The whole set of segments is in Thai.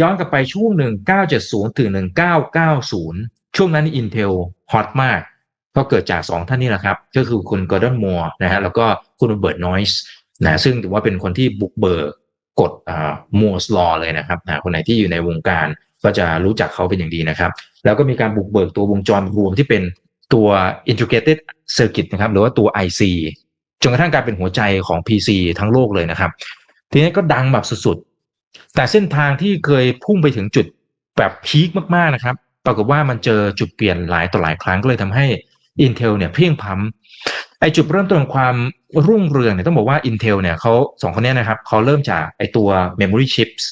ย้อนกลับไปช่วง 1970 ถึง 1990 ช่วงนั้น Intel ฮอตมาก ก็เกิดจาก 2 ท่านนี้แหละครับ ก็คือคุณกอร์ดอนมัวนะฮะแล้วก็คุณเบิร์ตนอยส์นะซึ่งถือว่าเป็นคนที่บุกเบิกกฎมัวส์ลอเลยนะครับนะคนไหนที่อยู่ในวงการก็จะรู้จักเขาเป็นอย่างดีนะครับ แล้วก็มีการบุกเบิกตัววงจรรวมที่เป็นตัว integrated circuit นะครับหรือว่าตัว IC จนกระทั่งกลายเป็นหัวใจของ PC ทั้งโลกเลยนะครับ ทีนี้ก็ดังแบบสุดๆ แต่เส้นทางที่เคยพุ่งไปถึงจุดแบบพีคมากๆนะครับ ปรากฏว่ามันเจอจุดเปลี่ยนหลายต่อหลายครั้งก็เลยทำให้ Intel เนี่ยเพียงพำไอจุดเริ่มต้นของความรุ่งเรืองเนี่ยต้องบอกว่า Intel เนี่ยเขาสองคนนี้นะครับเขาเริ่มจากไอตัว memory chips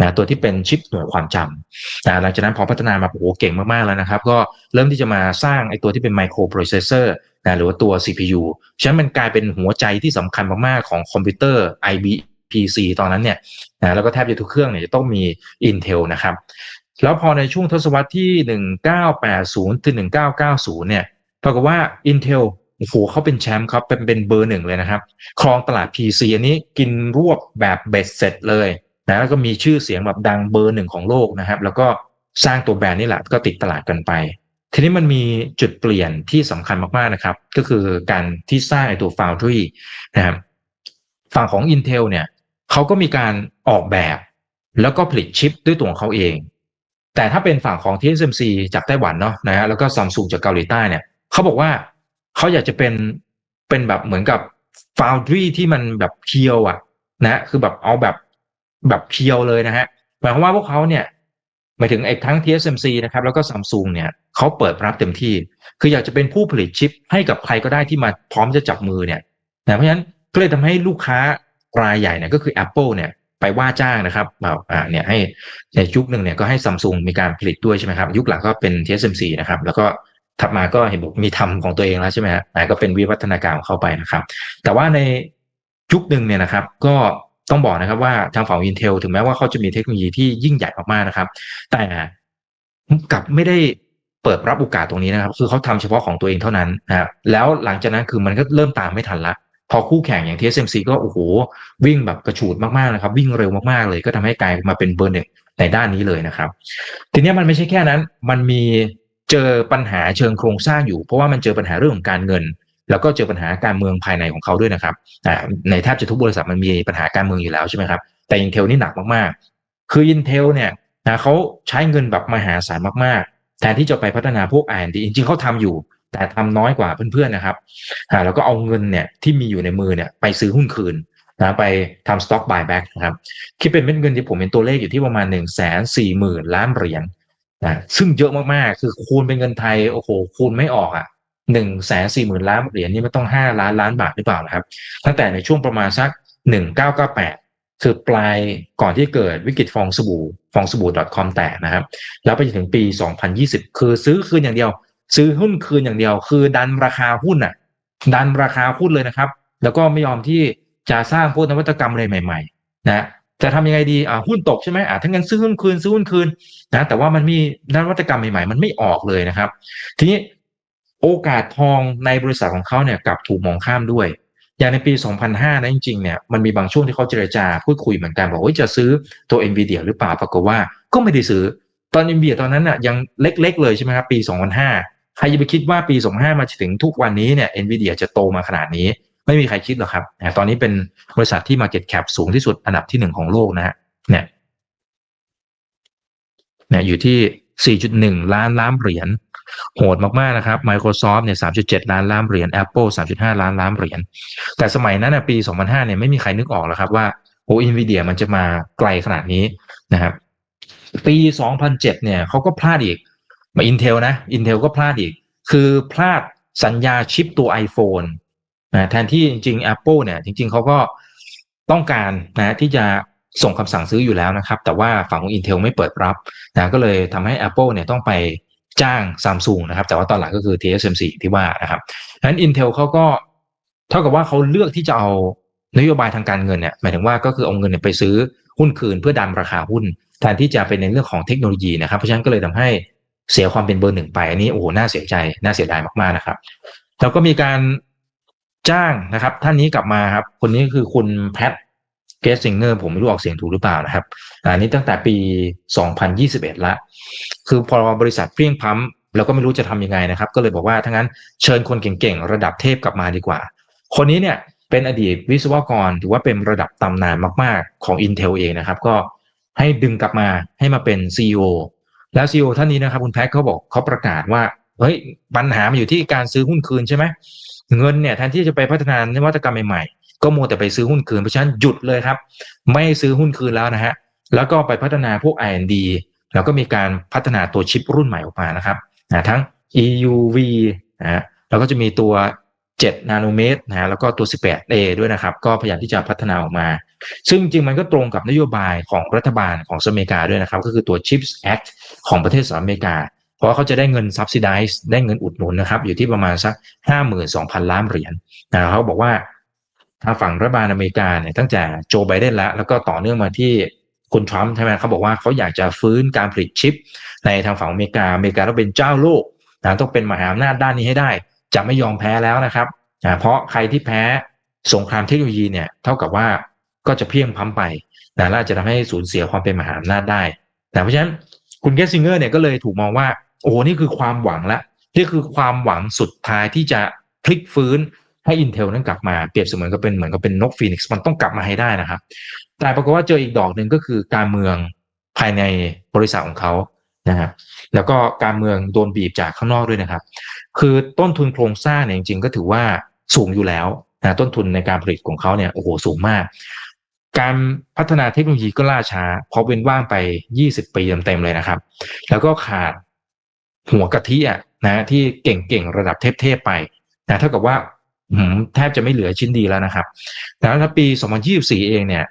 นะตัวที่เป็นชิปหน่วยความจำนะหลังจากนั้นพอพัฒนามาโอ้โหเก่งมากๆแล้วนะครับ ก็เริ่มที่จะมาสร้างไอตัวที่เป็น micro processor นะหรือว่าตัว CPU ฉะนั้นมันกลายเป็นหัวใจที่สำคัญมากๆของคอมพิวเตอร์ IB PC ตอนนั้นเนี่ยนะแล้วก็แทบจะทุกเครื่องเนี่ยจะต้องมี Intel นะครับ แล้วพอในช่วงทศวรรษที่ 1980 ถึง 1990 เนี่ยปรากฏว่า Intel โอ้โหเขาเป็นแชมป์ครับเป็นเป็นเบอร์หนึ่งเลยนะครับ ครองตลาด PC อันนี้กินรวบแบบเบ็ดเสร็จเลยนะแล้วก็มีชื่อเสียงแบบดังเบอร์หนึ่งของโลกนะครับ แล้วก็สร้างตัวแบรนด์นี่แหละก็ติดตลาดกันไป ทีนี้มันมีจุดเปลี่ยนที่สำคัญมากๆนะครับ ก็คือการที่สร้างไอตัว Foundry นะครับฝั่งของ Intel เนี่ย เขาก็มีการออกแบบ แล้วก็ผลิตชิปด้วยตัวของเขาเอง แต่ถ้าเป็นฝั่งของ TSMC จากไต้หวันเนาะนะฮะแล้วก็ซัมซุงจากเกาหลีใต้เนี่ยเขาบอกว่าเขาอยากจะเป็นเป็นแบบเหมือนกับ Foundry ที่มันแบบเพียวอะนะคือแบบเอาแบบแบบเพียวเลยนะฮะหมายความว่าพวกเขาเนี่ยหมายถึงไอ้ทั้ง TSMC นะครับแล้วก็ซัมซุงเนี่ยเขาเปิดรับเต็มที่ คืออยากจะเป็นผู้ผลิตชิปให้กับใครก็ได้ที่มาพร้อมจะจับมือเนี่ยนะเพราะฉะนั้นก็เลยทำให้ลูกค้า รายใหญ่เนี่ยก็คือ Apple เนี่ยไปว่าจ้างนะครับแบบอ่าเนี่ยให้ในยุคหนึ่งเนี่ยก็ให้ซัมซุงมีการผลิตด้วยใช่ไหมครับยุคหลังก็เป็น TSMC นะครับแล้วก็ถัดมาก็เห็นบอกมีทำของตัวเองแล้วใช่ไหมฮะก็เป็นวิวัฒนาการของเขาไปนะครับ แต่ว่าในยุคหนึ่งเนี่ยนะครับ ก็ต้องบอกนะครับว่าทางฝั่ง Intel ถึงแม้ว่าเขาจะมีเทคโนโลยีที่ยิ่งใหญ่มากๆนะครับ แต่กลับไม่ได้เปิดรับโอกาสตรงนี้นะครับ คือเขาทำเฉพาะของตัวเองเท่านั้นนะแล้วหลังจากนั้นคือมันก็เริ่มตามไม่ทันละ พอคู่แข่งอย่าง TSMC ก็โอ้โหวิ่งแบบกระฉูดมากๆนะครับ วิ่งเร็วมากๆเลยก็ทำให้กลายมาเป็นเบอร์หนึ่งในด้านนี้เลยนะครับ ทีนี้มันไม่ใช่แค่นั้น มันมีเจอปัญหาเชิงโครงสร้างอยู่ เพราะว่ามันเจอปัญหาเรื่องของการเงิน แล้วก็เจอปัญหาการเมืองภายในของเขาด้วยนะครับในแทบจะทุกบริษัทมันมีปัญหาการเมืองอยู่แล้วใช่ไหมครับแต่ Intel นี่หนักมากๆ คือ Intel เนี่ยนะเขาใช้เงินแบบมหาศาลมากๆ แทนที่จะไปพัฒนาพวก R&D จริงๆเขาทำอยู่ แต่ทำน้อยกว่าเพื่อนๆนะครับอ่าแล้วก็เอาเงินเนี่ยที่มีอยู่ในมือเนี่ยไปซื้อหุ้นคืนนะไปทำ stock buyback นะครับคิดเป็นเม็ดเงินที่ผมเป็นตัวเลขอยู่ที่ประมาณ1นึ่งแสนสี่หมื่นล้านเหรียญนะซึ่งเยอะมากๆ คือคูณเป็นเงินไทยโอ้โหคูณไม่ออกอะหนึ่งแสนสี่หมื่นล้านเหรียญนี่ไม่ต้องห้าล้านล้านบาทหรือเปล่านะครับ ตั้งแต่ในช่วงประมาณสักหนึ่งเก้าเก้าแปดคือปลายก่อนที่เกิดวิกฤตฟองสบู่ฟองสบู่ .com แตกนะครับ แล้วไปถึงปี 2020 คือซื้อคืนอย่างเดียว ซื้อหุ้นคืนอย่างเดียว คือดันราคาหุ้นอะ ดันราคาหุ้นเลยนะครับ แล้วก็ไม่ยอมที่จะสร้างพวกนวัตกรรมอะไรใหม่ๆนะจะทำยังไงดีอ่าหุ้นตกใช่ไหมอ่าถ้างั้นซื้อหุ้นคืนซื้อหุ้นคืนนะแต่ว่ามันมีนวัตกรรมใหม่ๆ มันไม่ออกเลยนะครับ ทีนี้โอกาสทองในบริษัทของเขาเนี่ยกลับถูกมองข้ามด้วย อย่างในปี 2005 นะจริงๆเนี่ยมันมีบางช่วงที่เขาเจรจาพูดคุยเหมือนกันบอกว่าจะซื้อตัว NVIDIA หรือเปล่าปรากฏว่าก็ไม่ได้ซื้อตอน NVIDIA ตอนนั้นน่ะยังเล็กๆเลยใช่ไหมครับปี 2005 ใครจะไปคิดว่าปี 25 มาถึงทุกวันนี้เนี่ย NVIDIA จะโตมาขนาดนี้ ไม่มีใครคิดหรอกครับ ตอนนี้เป็นบริษัทที่ Market Cap สูงที่สุดอันดับที่หนึ่งของโลกนะฮะเนี่ยเนี่ยอยู่ที่ 4.1 ล้านล้านเหรียญโหดมากๆนะครับ Microsoft เนี่ย 3.7 ล้านล้านเหรียญ Apple 3.5 ล้านล้านเหรียญแต่สมัยนั้นนะปี 2005 เนี่ยไม่มีใครนึกออกแล้วครับว่าโอ้ Nvidia มันจะมาไกลขนาดนี้นะครับ ปี 2007 เนี่ยเขาก็พลาดอีก มา Intel นะ Intel ก็พลาดอีก คือพลาดสัญญาชิปตัว iPhone นะแทนที่จริง ๆ Apple เนี่ย จริง ๆเขาก็ต้องการนะที่จะส่งคำสั่งซื้ออยู่แล้วนะครับ แต่ว่าฝั่งของ Intel ไม่เปิดรับนะก็เลยทำให้ Apple เนี่ยต้องไปจ้างซัมซุงนะครับ แต่ว่าตอนหลังก็คือ TSMC ที่ว่านะครับดังนั้น Intel เขาก็เท่ากับว่าเขาเลือกที่จะเอานโยบายทางการเงินเนี่ยหมายถึงว่าก็คือเอาเงินไปซื้อหุ้นคืนเพื่อดันราคาหุ้น แทนที่จะเป็นในเรื่องของเทคโนโลยีนะครับ เพราะฉะนั้นก็เลยทำให้ เสียความเป็นเบอร์หนึ่งไปอันนี้โอ้โหน่าเสียใจน่าเสียดายมากๆนะครับแล้วก็มีการจ้างนะครับ ท่านนี้กลับมาครับ คนนี้คือคุณแพทเกสซิงเกอร์ผมไม่รู้ออกเสียงถูกหรือเปล่านะครับอันนี้ตั้งแต่ปี 2021 ละ คือพอบริษัทเปรี้ยงพั้มแล้วก็ไม่รู้จะทำยังไงนะครับ ก็เลยบอกว่าทั้างนั้นเชิญคนเก่งๆ ระดับเทพกลับมาดีกว่า คนนี้เนี่ยเป็นอดีตวิศวกรถือว่าเป็นระดับตำนานมากๆของ Intel เองนะครับ ก็ให้ดึงกลับมาให้มาเป็น CEO แล้ว CEO ท่านนี้นะครับคุณแพ็คเขาบอกเขาประกาศว่าเฮ้ยปัญหามันอยู่ที่การซื้อหุ้นคืนใช่ไหมเงินเนี่ยแทนที่จะไปพัฒนานวัตกรรมใหม่ๆ ก็มัวแต่ไปซื้อหุ้นคืนเพราะฉะนั้นหยุดเลยครับ ไม่ซื้อหุ้นคืนแล้วนะฮะแล้วก็ไปพัฒนาพวก R&D แล้วก็มีการพัฒนาตัวชิปรุ่นใหม่ออกมานะครับทั้ง EUV นะฮะแล้วก็จะมีตัว 7 นาโนเมตรนะฮะแล้วก็ตัว 18A ด้วยนะครับ ก็พยายามที่จะพัฒนาออกมา ซึ่งจริงมันก็ตรงกับนโยบายของรัฐบาลของสหรัฐอเมริกาด้วยนะครับ ก็คือตัว Chips Act ของประเทศสหรัฐอเมริกา เพราะเขาจะได้เงิน subsidize ได้เงินอุดหนุนนะครับ อยู่ที่ประมาณสัก 52,000 ล้านเหรียญนะเขาบอกว่าทางฝั่งรัฐบาลอเมริกาเนี่ยตั้งแต่โจไบเดนแล้ว แล้วก็ต่อเนื่องมาที่คุณทรัมป์ใช่ไหมเขาบอกว่าเขาอยากจะฟื้นการผลิตชิป ในทางฝั่งอเมริกาอเมริกาต้องเป็นเจ้าโลกนะต้องเป็นมหาอำนาจด้านนี้ให้ได้ จะไม่ยอมแพ้แล้วนะครับเพราะใครที่แพ้สงครามเทคโนโลยีเนี่ยเท่ากับว่าก็จะเพียงพล้ำไปนะและอาจะทำให้สูญเสียความเป็นมหาอำนาจได้นะเพราะฉะนั้นคุณเกสซิงเกอร์เนี่ยก็เลยถูกมองว่า โอ้นี่คือความหวังละนี่คือความหวังสุดท้ายที่จะพลิกฟื้นให้ Intel นั้นกลับมาเปรียบเสมือนกับเป็นเหมือนกับเป็นนกฟีนิกซ์มันต้องกลับมาให้ได้นะครับ แต่ปรากฏว่าเจออีกดอกหนึ่งก็คือการเมืองภายในบริษัทของเขา นะฮะแล้วก็การเมืองโดนบีบจากข้างนอกด้วยนะครับ คือต้นทุนโครงสร้างเนี่ยจริงๆก็ถือว่าสูงอยู่แล้วนะต้นทุนในการผลิตของเขาเนี่ยโอ้โหสูงมาก การพัฒนาเทคโนโลยีก็ล่าช้า เพราะเว้นว่างไป 20 ปีเต็มๆเลยนะครับ แล้วก็ขาดหัวกะทิอะนะที่เก่งๆ ระดับเทพๆไปนะเท่ากับว่าแทบจะไม่เหลือชิ้นดีแล้วนะครับแต่ถ้าปี 2024 เองเนี่ย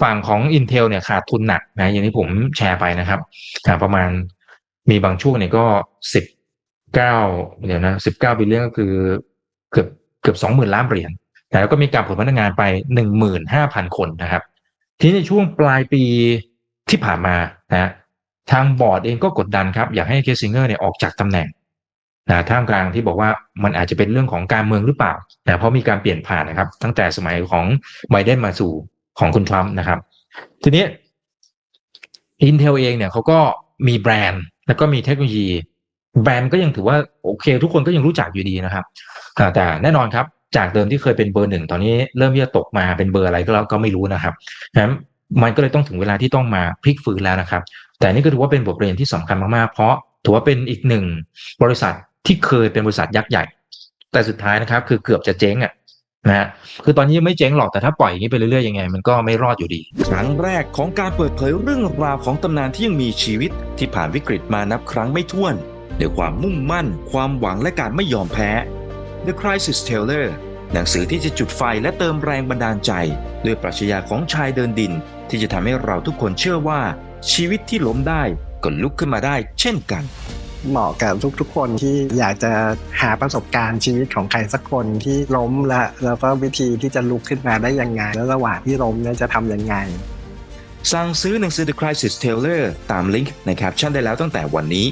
ฝั่งของ Intel เนี่ยขาดทุนหนักนะอย่างที่ผมแชร์ไปนะครับประมาณมีบางช่วงเนี่ยก็สิบเก้าเดี๋ยวนะสิบเก้าบิลเลียนก็คือเกือบเกือบสองหมื่นล้านเหรียญแต่แล้วก็มีการผลพนักงานไปหนึ่งหมื่นห้าพันคนนะครับ ทีนี้ในช่วงปลายปีที่ผ่านมานะทางบอร์ดเองก็กดดันครับ อยากให้เคซิงเกอร์เนี่ยออกจากตำแหน่งนะท่ามกลางที่บอกว่ามันอาจจะเป็นเรื่องของการเมืองหรือเปล่านะเพราะมีการเปลี่ยนผ่านนะครับ ตั้งแต่สมัยของไบเดนมาสู่ ของคุณทรัมป์นะครับ ทีนี้ Intel เองเนี่ยเขาก็มีแบรนด์ แล้วก็มีเทคโนโลยี แบรนด์ก็ยังถือว่าโอเค ทุกคนก็ยังรู้จักอยู่ดีนะครับ แต่แน่นอนครับ จากเดิมที่เคยเป็นเบอร์หนึ่งตอนนี้เริ่มที่จะตกมาเป็นเบอร์อะไรก็แล้วก็ไม่รู้นะครับนั้นมันก็เลยต้องถึงเวลาที่ต้องมาพลิกฟื้นแล้วนะครับ แต่นี่ก็ถือว่าเป็นบทเรียนที่สำคัญมากๆ เพราะถือว่าเป็นอีกหนึ่งบริษัทที่เคยเป็นบริษัทยักษ์ใหญ่ แต่สุดท้ายนะครับ คือเกือบจะเจ๊งอะ นะฮะคือตอนนี้ยังไม่เจ๊งหรอกแต่ถ้าปล่อยอย่างนี้ไปเรื่อยๆยังไง มันก็ไม่รอดอยู่ดี ครั้งแรกของการเปิดเผยเรื่องราวของตำนานที่ยังมีชีวิตที่ผ่านวิกฤตมานับครั้งไม่ถ้วนด้วยความมุ่งมั่น ความหวังและการไม่ยอมแพ้ The Crisis Teller หนังสือที่จะจุดไฟและเติมแรงบันดาลใจ ด้วยปรัชญาของชายเดินดิน ที่จะทำให้เราทุกคนเชื่อว่า ชีวิตที่ล้มได้ก็ลุกขึ้นมาได้เช่นกัน เหมาะกับทุกๆ คนที่อยากจะหาประสบการณ์ชีวิตของใครสักคนที่ล้มและแล้วก็วิธีที่จะลุกขึ้นมาได้ยังไง แล้วระหว่างที่ล้มเนี่ยจะทำยังไง สั่งซื้อหนังสือ The Crisis Teller ตามลิงก์ในแคปชั่นได้แล้วตั้งแต่วันนี้